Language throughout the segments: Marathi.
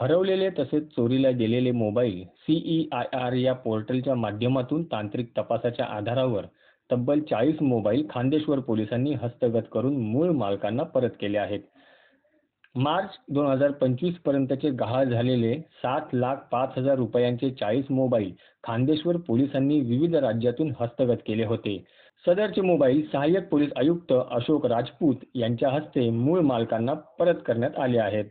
हरवलेले तसेच चोरीला गेलेले मोबाईल सीई आय आर या पोर्टलच्या माध्यमातून तांत्रिक तपासाच्या आधारावर तब्बल चाळीस मोबाईल खांदेश्वर पोलिसांनी हस्तगत करून मूळ मालकांना परत केले आहेत. मार्च दोन हजार पंचवीस पर्यंतचे गहाळ झालेले सात लाख पाच हजार रुपयांचे चाळीस मोबाईल खांदेश्वर पोलिसांनी विविध राज्यातून हस्तगत केले होते. सदरचे मोबाईल सहाय्यक पोलीस आयुक्त अशोक राजपूत यांच्या हस्ते मूळ मालकांना परत करण्यात आले आहेत.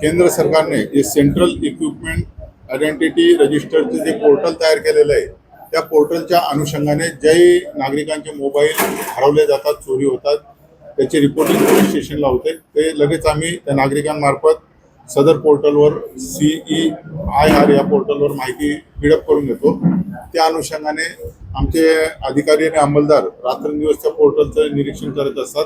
केंद्र सरकारने जे सेंट्रल इक्विपमेंट आयडेंटिटी रजिस्टरचे जे पोर्टल तयार केलेलं आहे त्या पोर्टलच्या अनुषंगाने ज्याही नागरिकांचे मोबाईल हरवले जातात चोरी होतात त्याचे रिपोर्टिंग पोलीस स्टेशनला होते. ते लगेच आम्ही त्या नागरिकांमार्फत सदर पोर्टलवर सीई आय आर या पोर्टलवर माहिती फिडअप करून घेतो. त्या अनुषंगाने आमचे अधिकारी आणि अंमलदार रात्रंदिवस त्या पोर्टलचं निरीक्षण करत असतात.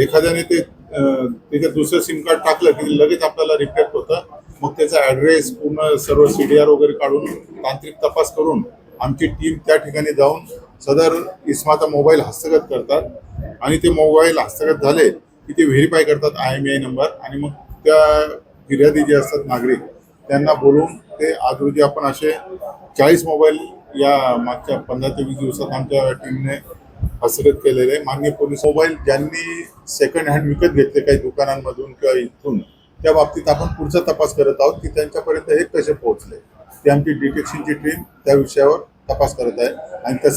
एखाद्याने ते त्याच्यात दुसरं सिम कार्ड टाकलं की लगेच आपल्याला रिफ्लेक्ट होतं. मग त्याचा ॲड्रेस पूर्ण सर्व सी डी आर वगैरे काढून तांत्रिक तपास करून आमची टीम त्या ठिकाणी जाऊन सदर इस्माचा मोबाईल हस्तगत करतात. आणि ते मोबाईल हस्तगत झाले की ते व्हेरीफाय करतात आय एम आय नंबर आणि मग त्या फिर्यादी जे असतात नागरिक त्यांना बोलवून ते आज रोजी आपण असे चाळीस मोबाईल या मागच्या पंधरा ते वीस दिवसात आमच्या टीमने हस्तगत केलेले. आहे. माननीय पोलीस मोबाईल ज्यांनी सेकंड हँड विकत घेतले काही दुकानांमधून किंवा इथून. त्या बाबतीत आपण पुढचा तपास करत आहोत की त्यांच्यापर्यंत हे कसे पोहोचले. ते आमची डिटेक्शनची टीम त्या विषयावर तपास करत आहे. आणि तसं